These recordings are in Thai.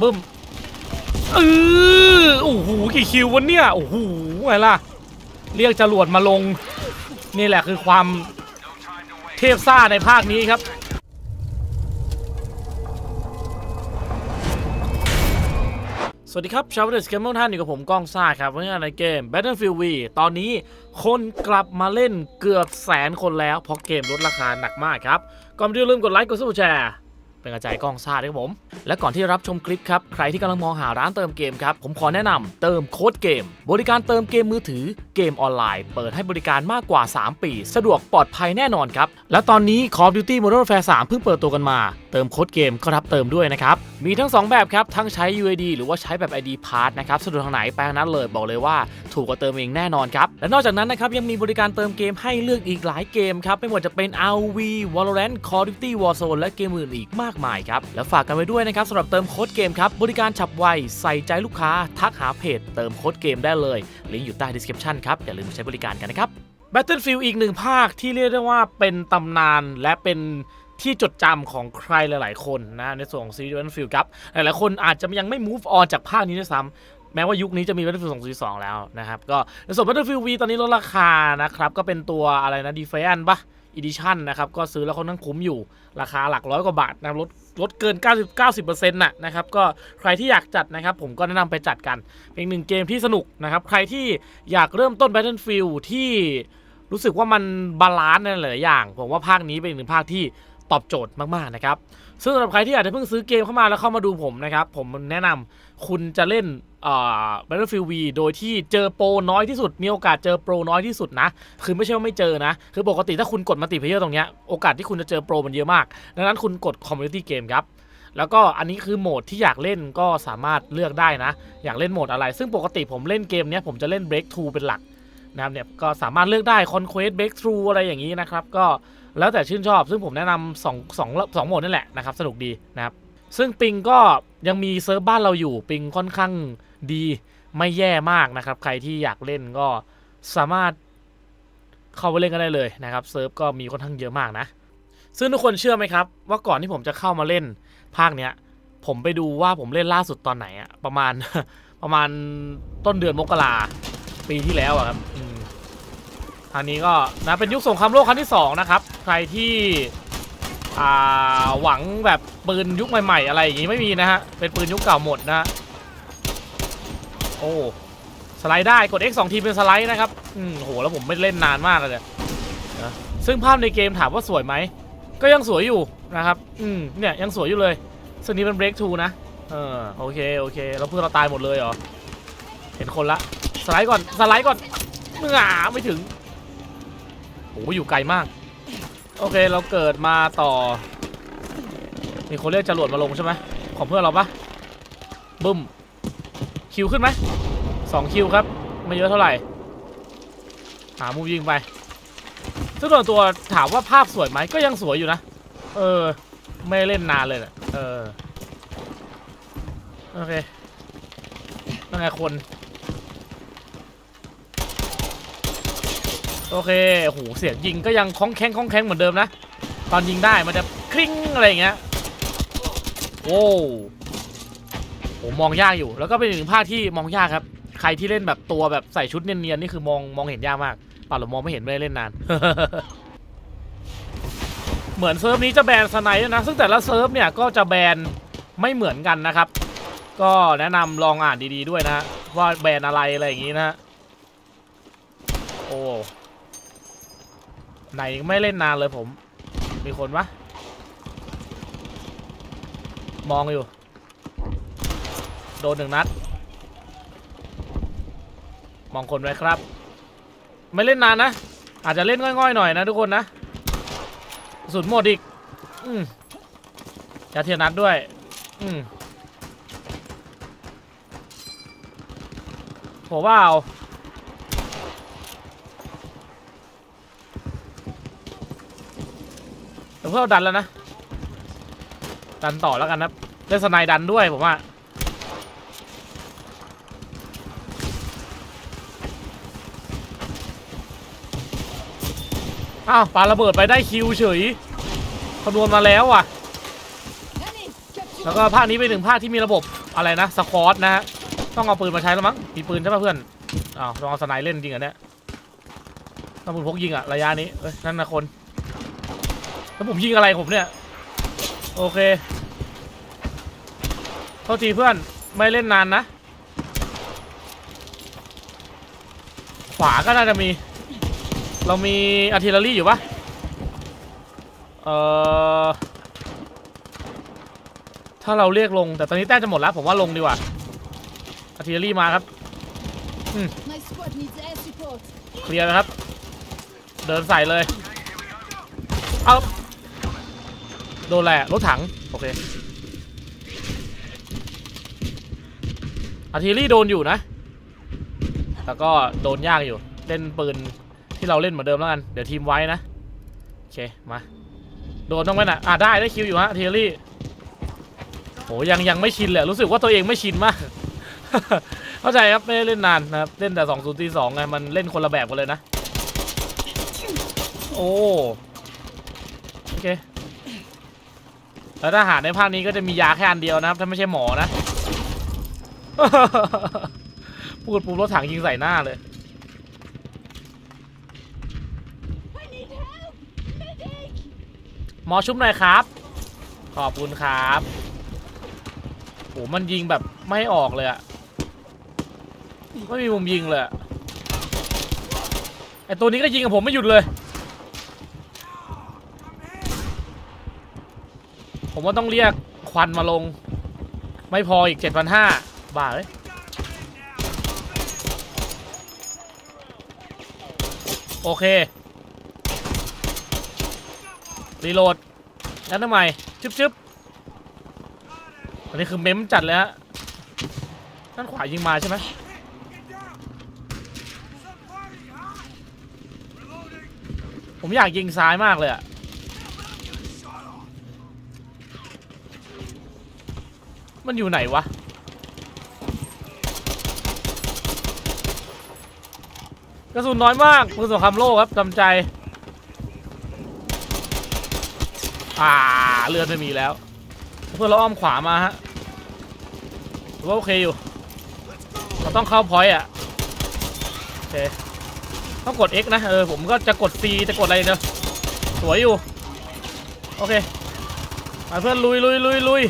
บึ้มเออโอ้โหกี่คิววะเนี่ยโอ้โหไงล่ะ เรียกจรวดมาลง นี่แหละคือความเทพซ่าในภาคนี้ครับสวัสดีครับ ชาวเดสเกมเมอร์ท่านอยู่กับผมก้องซ่าครับวันนี้ในเกม Battlefield V ตอนนี้คนกลับมาเล่นเกือบแสนคนแล้ว เพราะเกมลดราคาหนักมากครับ ก่อนไปดูอย่ลืมกดไลค์กดซับสไครต์ เป็นกระจายกล้องซ่าด้วยครับผม และก่อนที่จะรับชมคลิปครับ ใครที่กำลังมองหาร้านเติมเกมครับ ผมขอแนะนำเติมโค้ดเกม บริการเติมเกมมือถือเกมออนไลน์ เปิดให้บริการมากกว่า 3 ปี สะดวกปลอดภัยแน่นอนครับ และตอนนี้ Call of Duty Modern Warfare 3 เพิ่งเปิดตัวกันมา เติมโค้ดเกมก็รับเติมด้วยนะครับ มีทั้ง 2 แบบครับ ทั้งใช้ UID หรือว่าใช้แบบ ID Pass นะครับ สะดวกทางไหนไปทางนั้นเลยบอกเลยว่าถูกกว่าเติมเองแน่นอนครับ และนอกจากนั้นนะครับยังมีบริการเติมเกมให้เลือกอีกหลายเกมครับไม่ว่าจะเป็น RV Valorant Call of Duty Warzone และเกมอื่นอีกมากมายครับ และฝากกันไว้ด้วยนะครับสำหรับเติมโค้ดเกมครับ บริการฉับไว ใส่ใจลูกค้า ทักหาเพจ เติมโค้ดเกมได้เลย ลิงก์อยู่ใต้ description ครับ อย่าลืมใช้บริการกันนะครับ Battlefield อีกหนึ่งภาคที่เรียกได้ว่าเป็นตำนานและเป็นที่จดจำของใครหลาย ๆ คนนะในส่วนของซีรีส์ Battlefield ครับหลายๆคนอาจจะยังไม่ move on จากภาคนี้ด้วยซ้ำแม้ว่ายุคนี้จะมี Battlefield 2042แล้วนะครับ ก็ในส่วน Battlefield V ตอนนี้ลดราคานะครับ ก็เป็นตัวอะไรนะ Defiant ปะ Edition นะครับก็ซื้อแล้วค่อนข้างคุ้มอยู่ราคาหลักร้อยกว่าบาทนะครับลดลดเกิน 90 90%น่ะนะครับก็ใครที่อยากจัดนะครับผมก็แนะนำไปจัดกัน เป็นหนึ่งเกมที่สนุกนะครับใครที่อยากเริ่มต้น Battlefield ที่รู้สึกว่ามันบาลานซ์ในหลายอย่าง ผมว่าภาคนี้เป็นหนึ่งภาคที่ตอบโจทย์มากๆนะครับซึ่งสำหรับใครที่อาจจะเพิ่งซื้อเกมเข้ามาแล้วเข้ามาดูผมนะครับผมแนะนำ คุณจะเล่นเอ่อ Battlefield V โดยที่เจอโปรน้อยที่สุด มีโอกาสเจอโปรน้อยที่สุดนะ คือไม่ใช่ว่าไม่เจอนะ คือปกติถ้าคุณกดมัลติเพเยอร์ตรงเนี้ย โอกาสที่คุณจะเจอโปรมันเยอะมาก ดังนั้นคุณกด Community Game ครับ แล้วก็อันนี้คือโหมดที่อยากเล่นก็สามารถเลือกได้นะ อยากเล่นโหมดอะไร ซึ่งปกติผมเล่นเกมเนี้ยผมจะเล่น Breakthrough เป็นหลักนะครับเนี่ยก็สามารถเลือกได้ Conquest Breakthrough อะไรอย่างนี้นะครับ ก็แล้วแต่ชื่นชอบ ซึ่งผมแนะนำสองสองสองโหมดนั่นแหละนะครับ สนุกดีนะครับ ซึ่งปิงก็ยังมีเซิร์ฟบ้านเราอยู่ปิงค่อนข้างดีไม่แย่มากนะครับ ใครที่อยากเล่นก็สามารถเข้าไปเล่นกันได้เลยนะครับเซิร์ฟก็มีค่อนข้างเยอะมากนะ ซึ่งทุกคนเชื่อไหมครับ ว่าก่อนที่ผมจะเข้ามาเล่นภาคเนี้ย ผมไปดูว่าผมเล่นล่าสุดตอนไหนอะประมาณประมาณต้นเดือนมกราปีที่แล้วอะครับอืมทางนี้ก็นะเป็นยุคสงครามโลกครั้งที่สองนะครับใครที่ หวังแบบปืนยุคใหม่ๆ อะไรอย่างงี้ไม่มีนะฮะ เป็นปืนยุคเก่าหมดนะโอ้สไลด์ได้กด X 2ทีเป็นสไลด์นะครับอืมโหแล้วผมไม่เล่นนานมากเลยนะซึ่งภาพในเกมถามว่าสวยไหม ก็ยังสวยอยู่นะครับอืมเนี่ยยังสวยอยู่เลยซึ่งนี้เป็น break two นะเออโอเคโอเคแล้วเพื่อนเราตายหมดเลยเหรอเห็นคนละสไลด์ก่อนสไลด์ก่อนเมื่อไม่ถึงโอ้อยู่ไกลมาก โอเคเราเกิดมาต่อ มีคนเรียกจรวดมาลงใช่ไหมของเพื่อนเราปะบึ้ม คิวขึ้นไหมสองคิวครับ ไม่เยอะเท่าไหร่ หามุมยิงไป ซึ่งส่วนตัวถามว่าภาพสวยไหมก็ยังสวยอยู่นะ เออ ไม่เล่นนานเลยนะเออ โอเคนั่นไงคน โอเคโอ้โหเสียงยิงก็ยังคล้องแข้งคล้องแข้งเหมือนเดิมนะ ตอนยิงได้มันจะคลิ้งอะไรอย่างเงี้ยโอ้โหมองยากอยู่ แล้วก็เป็นหนึ่งภาคที่มองยากครับ ใครที่เล่นแบบตัวแบบใส่ชุดเนียนๆนี่คือมองมองเห็นยากมากป่าหรือมองไม่เห็นไม่ได้เล่นนาน เหมือนเซิร์ฟนี้จะแบนสไนด์นะ ซึ่งแต่ละเซิร์ฟเนี่ยก็จะแบนไม่เหมือนกันนะครับ ก็แนะนำลองอ่านดีๆด้วยนะว่าแบนอะไรอะไรอย่างนี้นะโอ้ ไหนไม่เล่นนานเลยผม มีคนปะมองอยู่ โดนหนึ่งนัด มองคนไว้ครับ ไม่เล่นนานนะ อาจจะเล่นง่อยๆหน่อยนะทุกคนนะสุดหมดอีก อืมจะเทียนัดด้วย อืมผมว่าเอาแต่เพื่อดันแล้วนะ ดันต่อแล้วกันนะเล่นสไนด์ดันด้วยผมว่าอ้าวปาระเบิดไปได้คิวเฉยคำนวณมาแล้วอะ แล้วก็ภาคนี้เป็นหนึ่งภาคที่มีระบบอะไรนะสควอตนะฮะต้องเอาปืนมาใช้แล้วมั้งมีปืนใช่ป่ะเพื่อนอ้าวต้องเอาสไนเล่นจริงเหรอเนี่ยต้องปืนพกยิงอะระยะนี้เอ้ยนั่นนะคน แล้วผมยิงอะไรผมเนี่ย โอเคโทษทีเพื่อนไม่เล่นนานนะ ขวาก็น่าจะมี เรามีอาร์ติลเลอรี่อยู่ปะเอ่อถ้าเราเรียกลงแต่ตอนนี้แต้มจะหมดแล้ว ผมว่าลงดีกว่าอาร์ติลเลอรี่มาครับ My squad needs air support. เคลียร์นะครับ เดินใส่เลย เอา โดนแหละรถถัง โอเคอาร์ติลลี่โดนอยู่นะแล้วก็โดนยากอยู่ เล่นปืนที่เราเล่นเหมือนเดิมแล้วกัน เดี๋ยวทีมไว้นะ โอเค มา โดนต้องไหมนะอะได้ได้คิวอยู่ฮะอาร์ติลเลอรี่โหยังยังไม่ชินเลยรู้สึกว่าตัวเองไม่ชินมาก เข้าใจครับไม่ได้เล่นนานนะครับ เล่นแต่2 0 4 2ไงมันเล่นคนละแบบกันเลยนะ โอ้ โอเค แล้วทหารในภาคนี้ก็จะมียาแค่อันเดียวนะครับ ถ้าไม่ใช่หมอนะ พูดปุ๊บรถถังยิงใส่หน้าเลย หมอชุบหน่อยครับ ขอบคุณครับโหมันยิงแบบไม่ออกเลยอะไม่มีมุมยิงเลย ไอตัวนี้ก็ยิงกับผมไม่หยุดเลย ผม ว่าต้องเรียกควันมาลง ไม่พออีก 7,500 บาทเลยโอเค รีโหลดยัดทำไมชึบชึบอันนี้คือเมมจัดเลยฮะด้านขวายิงมาใช่ไหมผมอยากยิงซ้ายมากเลยอะ มันอยู่ไหนวะ กระสุนน้อยมากปืนสงครามโลกครับจำใจ อ่า เลือดไม่มีแล้ว เพื่อนเราอ้อมขวามาฮะถือว่าโอเคอยู่ เราต้องเข้าพอยต์อะ โอเค ต้องกด X นะ เออ ผมก็จะกด C จะกดอะไรเนอะสวยอยู่ โอเคมาเพื่อนลุยลุยลุยลุย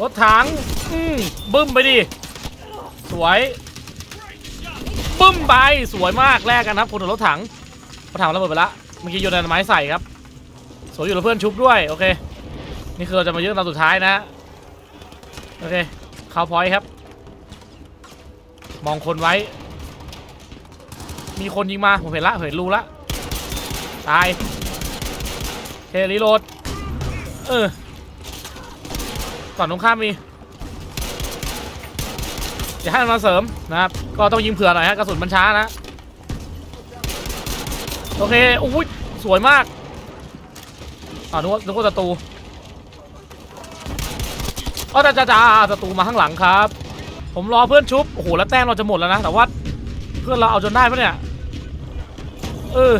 รถถัง อืมบึ้มไปดิ สวย บึ้มไปสวยมากแลกกันครับคุณรถถังรถถังระเบิดไปละเมื่อกี้โยนไม้ใส่ครับ สวยอยู่แล้วเพื่อนชุบด้วย โอเค นี่คือเราจะมาเยอะตอนสุดท้ายนะ โอเคข้าพอยต์ครับ มองคนไว้ มีคนยิงมา ผมเห็นละเห็นรูละ ตายเครีโหลด เออ ฝั่งตรงข้ามมีเดี๋ยวให้มันมาเสริมนะครับ ก็ต้องยิงเผื่อหน่อยฮะกระสุนมันช้านะ โอเคอุ้ยสวยมากอ่านึกว่านึกว่าศัตรูอ๋อจ้าจ้าจ้าศัตรูมาข้างหลังครับ ผมรอเพื่อนชุบโอ้โหแล้วแต้มเราจะหมดแล้วนะแต่ว่าเพื่อนเราเอาจนได้ปะเนี่ยเออ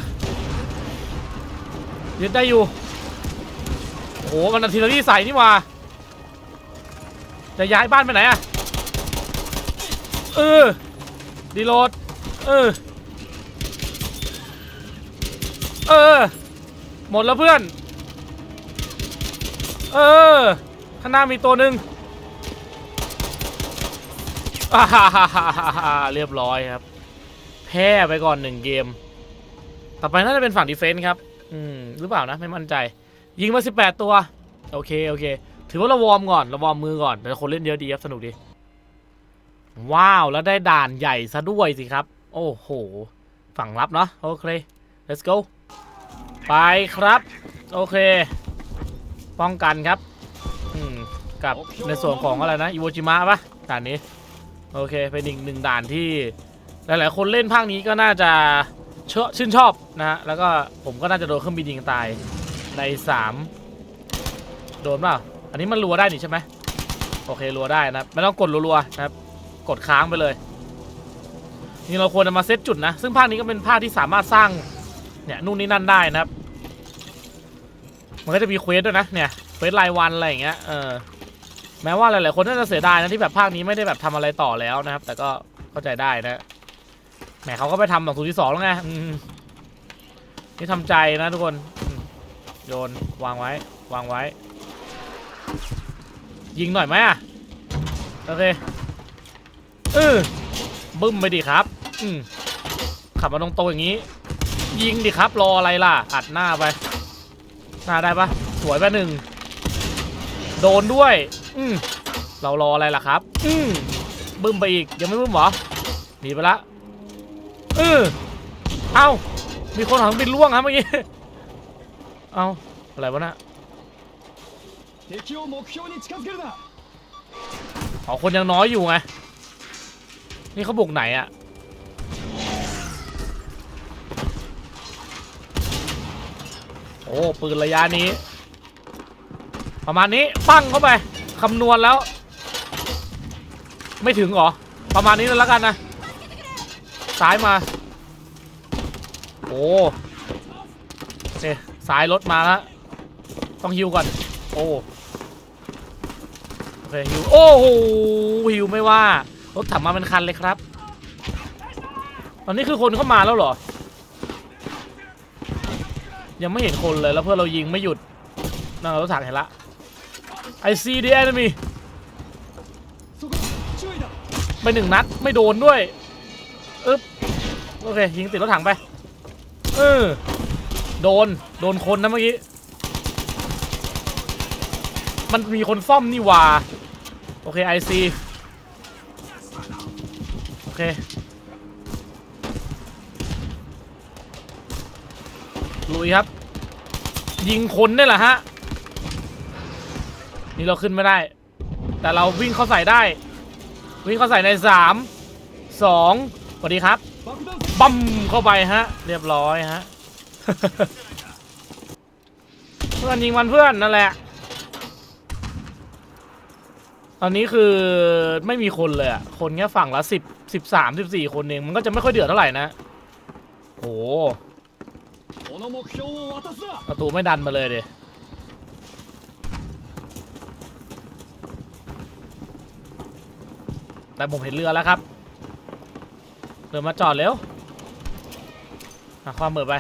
ยึดได้อยู่โอ้โหมันอาร์ติลเลอรี่ใส่นี่หว่า จะย้ายบ้านไปไหนอะเออดีโหลด เออ เออ หมดแล้วเพื่อน เออ ข้างหน้ามีตัวหนึ่งอ่าฮ่าฮ่าฮ่าเรียบร้อยครับ แพ้ไปก่อนหนึ่งเกม ต่อไปน่าจะเป็นฝั่งดีเฟนส์ครับ อืม หรือเปล่านะ ไม่มั่นใจ ยิงมา 18 ตัว โอเค โอเค ถือว่าเราวอร์มก่อนเราวอร์มมือก่อนแต่คนเล่นเยอะดีครับสนุกดี ว้าวแล้วได้ด่านใหญ่ซะด้วยสิครับ โอ้โห ฝั่งรับเนาะโอเค let's go ไปครับ โอเค ป้องกันครับกับในส่วนของอะไรนะอิโวจิมะปะด่านนี้ โอเคเป็นอีกหนึ่งด่านที่ หลายๆ คนเล่นภาคนี้ก็น่าจะเชชื่นชอบนะฮะแล้วก็ผมก็น่าจะโดนเครื่องบินยิงตายใน 3 โดนเปล่า อันนี้มันรัวได้นี่ใช่ไหมโอเครัวได้นะครับไม่ต้องกดรัวๆนะครับ กดค้างไปเลยนี่เราควรจะมาเซตจุดนะ ซึ่งภาคนี้ก็เป็นภาคที่สามารถสร้างเนี่ยนู่นนี่นั่นได้นะครับ มันก็จะมีเควสด้วยนะเนี่ยเควสรายวันอะไรอย่างเงี้ยเออแม้ว่าหลาย ๆ คนน่าจะเสียดายนะที่แบบภาคนี้ไม่ได้แบบทำอะไรต่อแล้วนะครับ แต่ก็เข้าใจได้นะแหมเขาก็ไปทำแบบศูนย์ที่สองแล้วไงนี่ทำใจนะทุกคนโยนวางไว้วางไว้ ยิงหน่อยไหมอะ โอเคเออบึ้มไปดิครับ อืมขับมาตรงๆอย่างนี้ ยิงดิครับ รออะไรล่ะ อัดหน้าไป หน้าได้ปะสวยไปหนึ่ง โดนด้วย อืมเรารออะไรล่ะครับ อืมบึ้มไปอีก ยังไม่บึ้มเหรอ หนีไปละเออเอ้า มีคนหังบินล่วงครับเมื่อกี้ เอ้า อะไรวะนะ อ๋อคนยังน้อยอยู่ไง นี่เขาบุกไหนอะโอ้ปืนระยะนี้ ประมาณนี้ปั้งเข้าไปคำนวณแล้ว ไม่ถึงหรอ ประมาณนี้แล้วกันนะซ้ายมา โอ้โอเคซ้ายรถมาแล้วต้องฮิวก่อน โอ้ โอเคฮิวโอ้โหฮิวไม่ว่ารถถังมาเป็นคันเลยครับ ตอนนี้คือคนเข้ามาแล้วหรอ ยังไม่เห็นคนเลยแล้วเพื่อเรายิงไม่หยุดนั่งรถถังเห็นละ I see the enemy ไปหนึ่งนัดไม่โดนด้วยอึ๊บโอเคยิงติดรถถังไปเออโดน โดนคนนะเมื่อกี้ มันมีคนซ่อมนี่ว่าโอเคไอซีโอเคลุยครับ ยิงคนได้เหรอฮะ นี่เราขึ้นไม่ได้ แต่เราวิ่งเข้าใส่ได้ วิ่งเข้าใส่ในสามสองสวัสดีครับบัมเข้าไปฮะ เรียบร้อยฮะ เพื่อนยิงมันเพื่อนนั่นแหละ อนนี้คือไม่มีคนเลยอะคนแค่ฝั่งละสิบสิบสามสิบสี่คนเอง มันก็จะไม่ค่อยเดือดเท่าไหร่นะ โอ้ประตูไม่ดันมาเลยเดแต่ผมเห็นเรือแล้วครับ เรือมาจอดเร็วหาความเบิดไป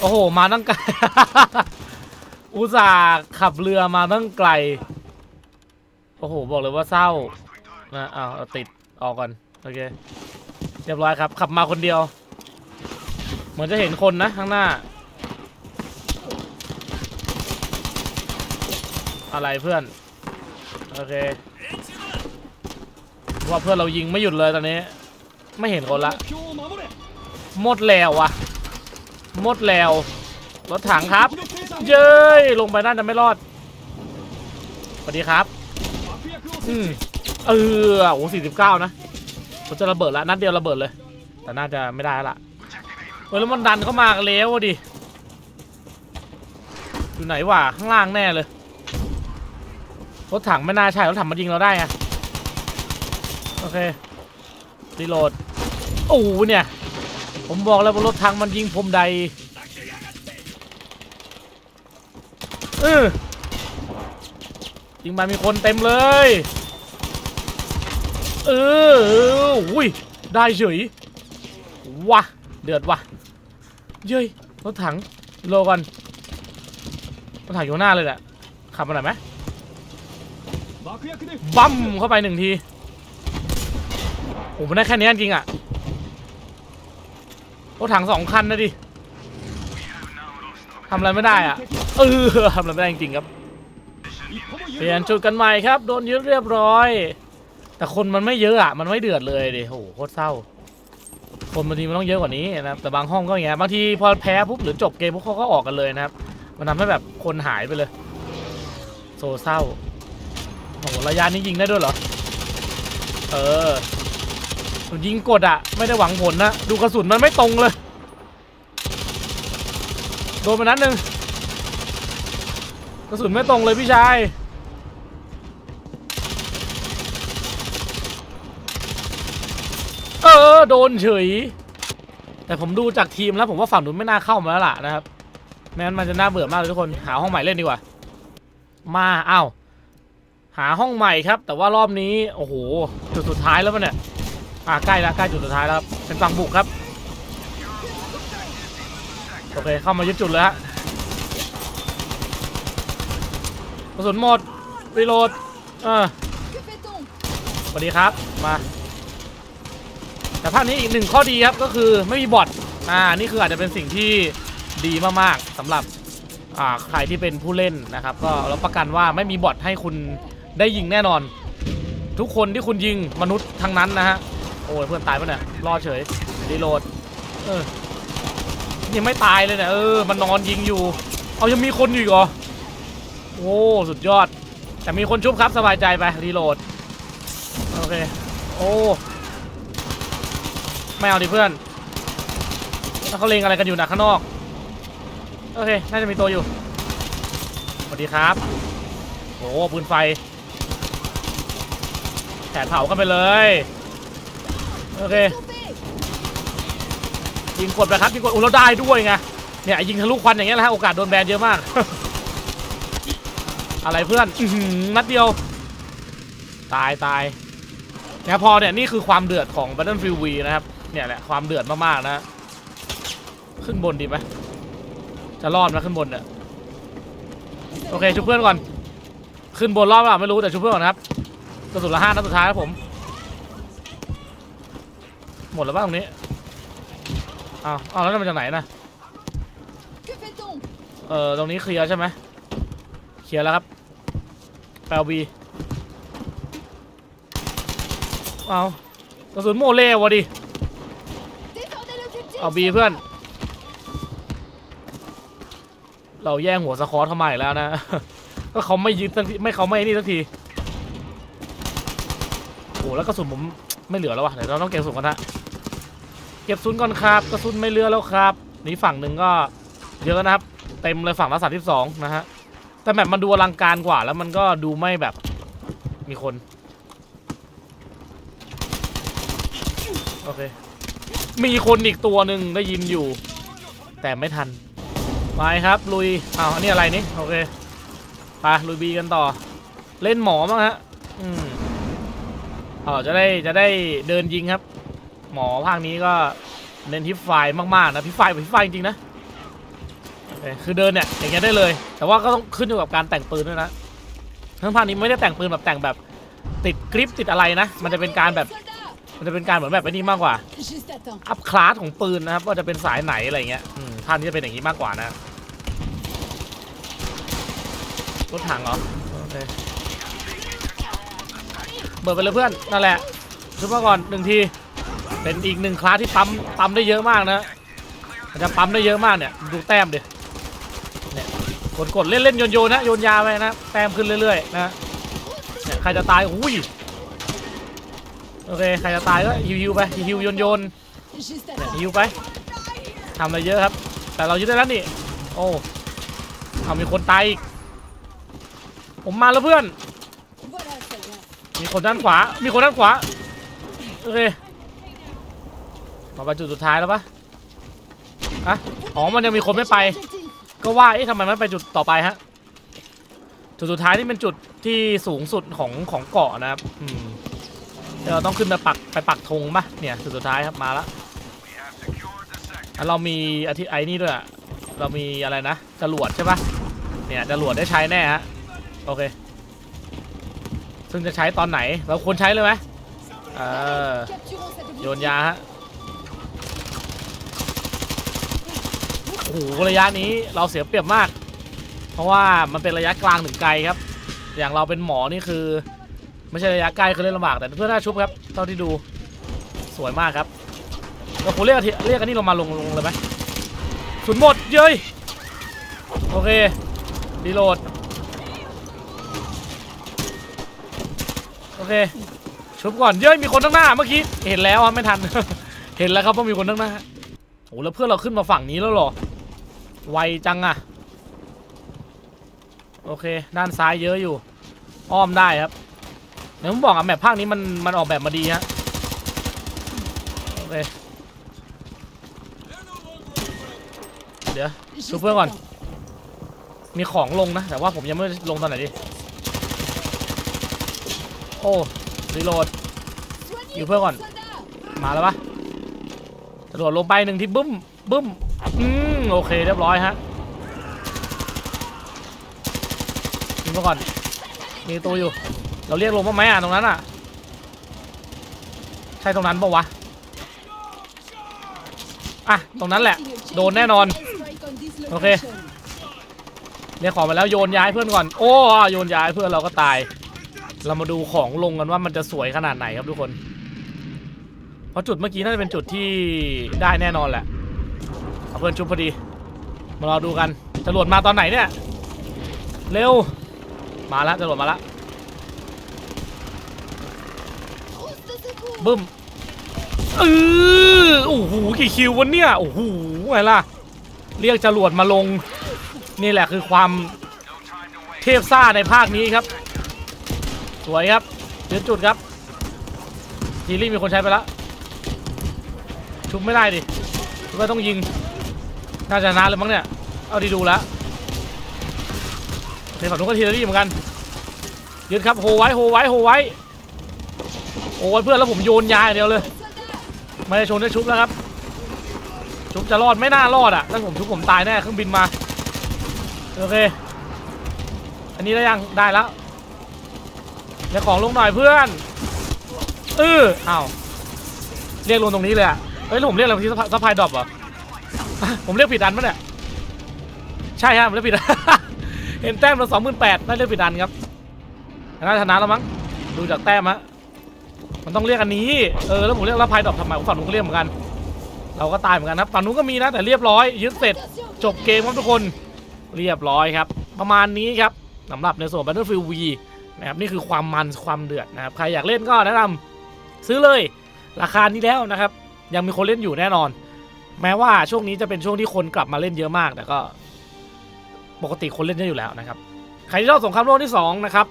โอ้โห มาตั้งไกล อุตส่าห์ขับเรือมาตั้งไกล โอ้โห บอกเลยว่าเศร้านะเอาติดออกก่อน โอเค เรียบร้อยครับ ขับมาคนเดียว เหมือนจะเห็นคนนะ ข้างหน้า อะไรเพื่อน โอเค ว่าเพื่อนเรายิงไม่หยุดเลยตอนนี้ ไม่เห็นคนละ หมดแล้วอะหมดแล้ว รถถังครับ เย้ยลงไปนั่นจะไม่รอดสวัสดีครับ อืมเออโอ้สี่สิบเก้านะผมจะระเบิดละนัดเดียวระเบิดเลย แต่น่าจะไม่ได้ละเออแล้วมันดันเข้ามากันแล้วดิ อยู่ไหนวะข้างล่างแน่เลย รถถังไม่น่าใช่รถถังมันยิงเราได้ไงโอเครีโหลดโอ้เนี่ย ผมบอกแล้วว่ารถถังมันยิงผมใด เออยิงมามีคนเต็มเลย เออวุ้ยได้เฉยว่ะเดือดว่ะเย้ยรถถังโลกันรถถังอยู่หน้าเลยแหละขับมาหน่อยไหมบัมเข้าไปหนึ่งทีผมไม่ได้แค่นี้จริงอะรถถังสองคันนะดิทำอะไรไม่ได้อะ เออทำอะไรไม่ได้จริงครับเปลี่ยนจุดกันใหม่ครับ โดนยึดเรียบร้อย แต่คนมันไม่เยอะอะ มันไม่เดือดเลยดิโหโคตรเศร้า คนบางทีมันต้องเยอะกว่านี้นะครับ แต่บางห้องก็อย่างเงี้ย บางทีพอแพ้ปุ๊บหรือจบเกมพวกเขาก็ออกกันเลยนะครับ มันทำให้แบบคนหายไปเลย โซเศร้าโหระยะนี้ยิงได้ด้วยเหรอ เออยิงกดอะ ไม่ได้หวังผลนะ ดูกระสุนมันไม่ตรงเลย โดนไปนัดหนึ่ง กระสุนไม่ตรงเลยพี่ชาย เออ โดนเฉย แต่ผมดูจากทีมแล้วผมว่าฝั่งนู้นไม่น่าเข้ามาแล้วล่ะนะครับไม่งั้นมันจะน่าเบื่อมากเลยทุกคน หาห้องใหม่เล่นดีกว่า มาอ้าวหาห้องใหม่ครับ แต่ว่ารอบนี้ โอ้โห จุดสุดท้ายแล้วมันเนี่ย อ่าใกล้แล้วใกล้จุดสุดท้ายแล้วครับ เป็นฝั่งบุกครับ โอเค เข้ามายึดจุดเลยฮะ กระสุนหมดรีโหลดเออ Que fait-on สวัสดีครับมา แต่ภาคนี้อีกหนึ่งข้อดีครับก็คือไม่มีบอทอ่านี่คืออาจจะเป็นสิ่งที่ดีมากๆสำหรับอ่าใครที่เป็นผู้เล่นนะครับ ก็รับประกันว่าไม่มีบอทให้คุณได้ยิงแน่นอน ทุกคนที่คุณยิงมนุษย์ทั้งนั้นนะฮะโอ้ยเพื่อนตายปะเนี่ยรอเฉยรีโหลดเออยังไม่ตายเลยเนี่ยเออมันนอนยิงอยู่ เอายังมีคนอยู่อีกเหรอ โอ้สุดยอด แต่มีคนชุบครับสบายใจไปรีโหลด โอเค โอ้ไม่เอาดิเพื่อนแล้วเขาเลงอะไรกันอยู่นะข้างนอก โอเค น่าจะมีตัวอยู่ สวัสดีครับโอ้ปืนไฟแผดเผากันไปเลย โอเค ยิงกดไปครับยิงกดอุ้เราได้ด้วยไง เนี่ยยิงทะลุควันอย่างเงี้ยแหละฮะโอกาสโดนแบนเยอะมาก อะไรเพื่อนอนัดเดียว ตายตายเนี่ยพอเนี่ยนี่คือความเดือดของ Battlefield V นะครับ เนี่ยแหละความเดือดมากๆนะ ขึ้นบนดีไหมจะรอดไหมขึ้นบนเนี่ยโอเคชุบเพื่อนก่อน ขึ้นบนรอบเปล่าไม่รู้แต่ชุบเพื่อนก่อนนะครับกระสุนละห้านัดสุดท้ายครับผม หมดแล้วป่ะตรงนี้อ้าวอ้าวแล้วจะมาจากไหนนะเออตรงนี้เคลียร์ใช่ไหม ลียร์แล้วครับแปลบีเอากระสุนโมเล่วะดิ เอาบีเพื่อน เราแย่งหัวสคอร์ทเข้ามาอีกแล้วนะ ก็เขาไม่ยึดสักทีไม่เขาไม่นี่สักที โอ้แล้วกระสุนผมไม่เหลือแล้ววะเดี๋ยวเราต้องเก็บกระสุนกันฮะ เก็บกระสุนก่อนครับกระสุนไม่เหลือแล้วครับ นี่ฝั่งหนึ่งก็เยอะนะครับ เต็มเลยฝั่งละสามสิบสองนะฮะ แต่แบบมันดูอลังการกว่า แล้วมันก็ดูไม่แบบมีคน โอเค มีคนอีกตัวหนึ่งได้ยินอยู่ แต่ไม่ทัน ไปครับ ลุยอ้าวอันนี้อะไรนี่ โอเคไปลุยบีกันต่อ เล่นหมอมั้งฮะ อืมอ๋อจะได้จะได้เดินยิงครับ หมอภาคนี้ก็เน้นทิปไฟมากๆนะทิปไฟล์เป็นทิปไฟจริงๆนะ คือเดินเนี่ยอย่างเงี้ยได้เลย แต่ว่าก็ต้องขึ้นอยู่กับการแต่งปืนด้วยนะทั้งภาคนี้ไม่ได้แต่งปืนแบบแต่งแบบติดกริปติดอะไรนะ มันจะเป็นการแบบมันจะเป็นการเหมือนแบบไอ้นี่มากกว่า อัพคลาสของปืนนะครับว่าจะเป็นสายไหนอะไรเงี้ยอืมท่านที่จะเป็นอย่างนี้มากกว่านะรถถังเหรอโอเคเบิดไปเลยเพื่อนนั่นแหละชุบมาก่อนหนึ่งทีเป็นอีกหนึ่งคลาสที่ปั๊มปั๊มได้เยอะมากนะมันจะปั๊มได้เยอะมากเนี่ย ดูแต้มดิเนี่ย กดกดเล่นเล่นโยนโยนนะโยนยาไปนะแต้มขึ้นเรื่อยๆนะเนี่ยใครจะตายอุ้ยโอเคใครจะตายก็ฮิวฮิวๆไปฮิวโยนโยน Juste à เนี่ยฮิวไปทำอะไรเยอะครับ แต่เรายึดได้แล้วนี่โอ้เอามีคนตายอีกผมมาแล้วเพื่อน มีคนด้านขวา มีคนด้านขวา โอเค มาไปจุดสุดท้ายแล้วปะอะอ๋อ มันยังมีคนไม่ไป ก็ว่าเอ๊ะทำไมไม่ไปจุดต่อไปฮะจุดสุดท้ายนี่เป็นจุดที่สูงสุดของของเกาะนะครับอืมเดี๋ยวเราต้องขึ้นไปปักไปปักธงปะเนี่ยจุดสุดท้ายครับมาแล้วแล้วเรามีอาทิไอ้นี่ด้วยอะเรามีอะไรนะจรวดใช่ปะเนี่ยจรวดได้ใช้แน่ฮะโอเค ซึ่งจะใช้ตอนไหนเราควรใช้เลยไหมเออโยนยาฮะ อ้โหระยะนี้เราเสียเปรียบมาก เพราะว่ามันเป็นระยะกลางถึงไกลครับ อย่างเราเป็นหมอนี่คือ ไม่ใช่ระยะใกล้คือเล่นลำบากแต่เพื่อนหน้าชุบครับเท่าที่ดูสวยมากครับเราควรเรียกอาทิเรียกอันนี้ลงมาลงลงเลยไหมสุนหมดเย้ยโอเคดีโหลดโอเคชุบก่อนเย้ยมีคนข้างหน้าเมื่อกี้เห็นแล้วไม่ทัน เห็นแล้วครับว่ามีคนข้างหน้าโอ้แล้วเพื่อนเราขึ้นมาฝั่งนี้แล้วหรอ ไวจังอะโอเค ด้านซ้ายเยอะอยู่ อ้อมได้ครับเดี๋ยวผมบอกอะแมปภาคนี้มันมันออกแบบมาดีฮะโอเคเดี๋ยว Juste Super à one. temps. มีของลงนะ แต่ว่าผมยังไม่ลงตอนไหนดิ โอ้รีโหลด Soignez Il faut vos run. soldats มาแล้วปะกระโดดลงไปหนึ่งที่บึ้มบึ้ม อืมโอเคเรียบร้อยฮะยิงมาก่อน มีตัวอยู่ เราเรียกลงบ้างไหมอะตรงนั้นอะ ใช่ตรงนั้นปะวะ อะ ตรงนั้นแหละ โดนแน่นอน Strike on this Okay. location. เรียกของมาแล้วโยนย้ายเพื่อนก่อน โอ้โยนย้ายเพื่อนเราก็ตาย เรามาดูของลงกันว่ามันจะสวยขนาดไหนครับทุกคน เพราะจุดเมื่อกี้น่าจะเป็นจุดที่ได้แน่นอนแหละ พื่อนชุบพอดี มารอดูกันจรวดมาตอนไหนเนี่ย เร็ว มาแล้วจรวดมาแล้วบึ้มเออโอ้โหกี่คิววันเนี่ยโอ้โหไงล่ะ เรียกจรวดมาลง นี่แหละคือความเทพซ่าในภาคนี้ครับ สวยครับเดือจุดครับจีรี่มีคนใช้ไปแล้วชุบไม่ได้ดิชุบไม่ต้องยิง น่าจะนานเลยมั้งเนี่ย เอาดีดูแล้วเคฝั่งนู้นก็ทีละรี่เหมือนกัน ยืนครับโฮไว้โฮไว้โฮไว้ โอ้ยเพื่อนแล้วผมโยนยาอย่างเดียวเลย ไม่ได้ชนได้ชุบแล้วครับ ชุบจะรอดไม่น่ารอดอะถ้าผมชุบผมตายแน่เครื่องบินมา โอเค อันนี้ได้ยังได้แล้วเรียกของลงหน่อยเพื่อนเอออ้าวเรียกลงตรงนี้เลยอะเฮ้ยผมเรียกอะไรที่สะพายดรอปเหรออะ ผมเรียกผิดอันปะเนี่ย ใช่ฮะผมเรียกผิด เห็นแต้มเราสองหมื่นแปดน่าเรียกผิดอันครับน่าชนะแล้วมั้ง ดูจากแต้มฮะ มันต้องเรียกอันนี้ เออ แล้วผมเรียกรับพายดอกทำไมฝั่งนู้นก็เรียกเหมือนกัน เราก็ตายเหมือนกันครับ ฝั่งนู้นก็มีนะ แต่เรียบร้อย ยึดเสร็จ จบเกมครับทุกคน เรียบร้อยครับ ประมาณนี้ครับสำหรับในส่วน Battlefield V นะครับ นี่คือความมัน ความเดือดนะครับ ใครอยากเล่นก็แนะนำซื้อเลย ราคานี้แล้วนะครับ ยังมีคนเล่นอยู่แน่นอน แม้ว่าช่วงนี้จะเป็นช่วงที่คนกลับมาเล่นเยอะมาก แต่ก็ ปกติคนเล่นเยอะอยู่แล้วนะครับ ใครที่ชอบสงครามโลกที่สองนะครับ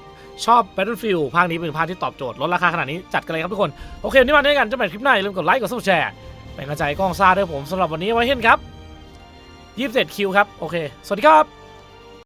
ชอบ Battlefield ภาคนี้เป็นภาคที่ตอบโจทย์ลดราคาขนาดนี้จัดกันเลยครับทุกคน โอเควันนี้มาด้วยกันจะเป็นคลิปหน้าอย่าลืมกดไลค์กดซับสไครต์เป็นกำลังใจให้กล้องซ่าด้วยผมสำหรับวันนี้ไว้เห็นครับยี่สิบเจ็ดคิวครับโอเค สวัสดีครับ